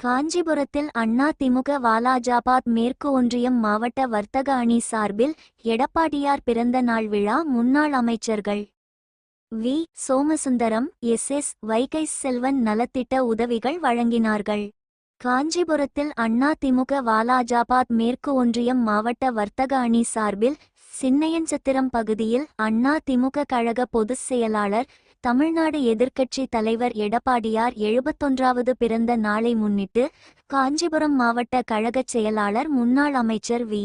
காஞ்சிபுரத்தில் அண்ணா திமுக வாலாஜாபாத் மேற்கு ஒன்றியம் மாவட்ட வர்த்தக அணி சார்பில் எடப்பாடியார் பிறந்த நாள் விழா முன்னாள் அமைச்சர்கள் V. Somasundaram S. S. Vaigai Selvan நலத்திட்ட உதவிகள் வழங்கினார்கள். காஞ்சிபுரத்தில் அண்ணா திமுக வாலாஜாபாத் மேற்கு ஒன்றியம் மாவட்ட வர்த்தக அணி சார்பில் சின்னையன்சத்திரம் பகுதியில் அண்ணா திமுக கழக பொதுச் செயலாளர் தமிழ்நாடு எதிர்க்கட்சி தலைவர் எடப்பாடியார் எழுபத்தொன்றாவது பிறந்த நாளை முன்னிட்டு காஞ்சிபுரம் மாவட்ட கழகச் செயலாளர் முன்னாள் அமைச்சர் வி.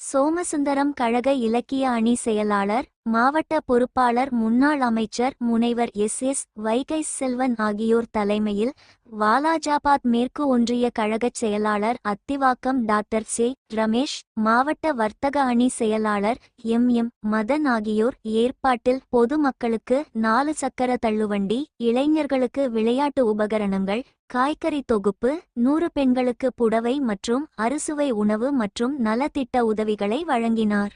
சோமசுந்தரம் கழக இலக்கிய அணி செயலாளர் மாவட்ட பொறுப்பாளர் முன்னாள் அமைச்சர் முனைவர் எஸ். எஸ். வைகை செல்வன் ஆகியோர் தலைமையில் வாலாஜாபாத் மேற்கு ஒன்றிய கழகச் செயலாளர் அத்திவாக்கம் டாக்டர் சே. ரமேஷ் மாவட்ட வர்த்தக அணி செயலாளர் எம். எம். மதன் ஆகியோர் ஏற்பாட்டில் பொதுமக்களுக்கு நாலு சக்கர தள்ளுவண்டி இளைஞர்களுக்கு விளையாட்டு உபகரணங்கள் காய்கறி தொகுப்பு நூறு பெண்களுக்கு புடவை மற்றும் அறுசுவை உணவு மற்றும் நலத்திட்ட உதவிகளை வழங்கினார்.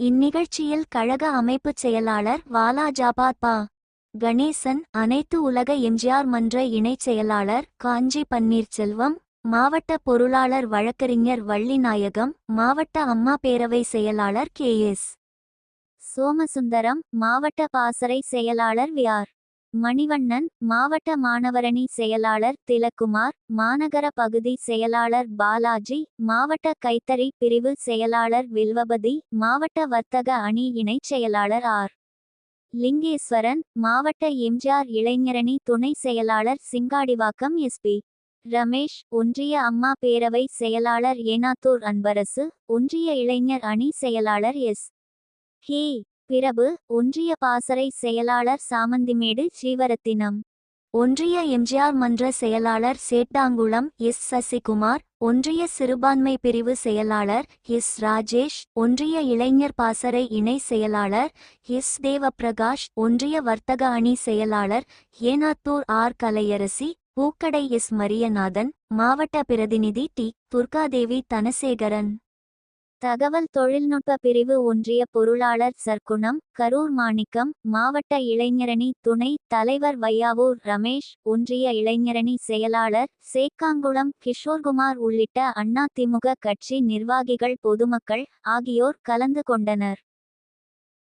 இந்நிகழ்ச்சியில் கழக அமைப்புச் செயலாளர் வாலாஜாபாத் பா. கணேசன் அனைத்து உலக எம்ஜிஆர் மன்ற இணைச் செயலாளர் காஞ்சி பன்னீர்செல்வம் மாவட்ட பொருளாளர் வழக்கறிஞர் வள்ளிநாயகம் மாவட்ட அம்மா பேரவை செயலாளர் கே எஸ். சோமசுந்தரம் மாவட்ட பாசறை செயலாளர் விஆர் மணிவண்ணன் மாவட்ட மாணவரணி செயலாளர் திலக்குமார் மாநகர பகுதி செயலாளர் பாலாஜி மாவட்ட கைத்தறி பிரிவு செயலாளர் வில்வபதி மாவட்ட வர்த்தக அணி இணைச் செயலாளர் ஆர். லிங்கேஸ்வரன் மாவட்ட எம்ஜிஆர் இளைஞரணி துணை செயலாளர் சிங்காடிவாக்கம் எஸ்பி. ரமேஷ் ஒன்றிய அம்மா பேரவை செயலாளர் ஏனாத்தூர் அன்பரசு ஒன்றிய இளைஞர் அணி செயலாளர் எஸ். ஹே பிரபு ஒன்றிய பாசறை செயலாளர் சாமந்திமேடு ஸ்ரீவரத்தினம். ஒன்றிய எம்ஜிஆர் மன்ற செயலாளர் சேட்டாங்குளம் எஸ் சசிகுமார் ஒன்றிய சிறுபான்மை பிரிவு செயலாளர் எஸ் ராஜேஷ் ஒன்றிய இளைஞர் பாசறை இணை செயலாளர் எஸ் தேவப்பிரகாஷ் ஒன்றிய வர்த்தக அணி செயலாளர் ஏனாத்தூர் ஆர் கலையரசி பூக்கடை எஸ் மரியநாதன் மாவட்ட பிரதிநிதி டி துர்காதேவி தனசேகரன். தகவல் தொழில்நுட்ப பிரிவு ஒன்றிய பொருளாளர் சர்க்குணம் கரூர் மாணிக்கம் மாவட்ட இளைஞரணி துணை தலைவர் வையாவூர் ரமேஷ் ஒன்றிய இளைஞரணி செயலாளர் சேக்காங்குளம் கிஷோர்குமார் உள்ளிட்ட அதிமுக கட்சி நிர்வாகிகள் பொதுமக்கள் ஆகியோர் கலந்து கொண்டனர்.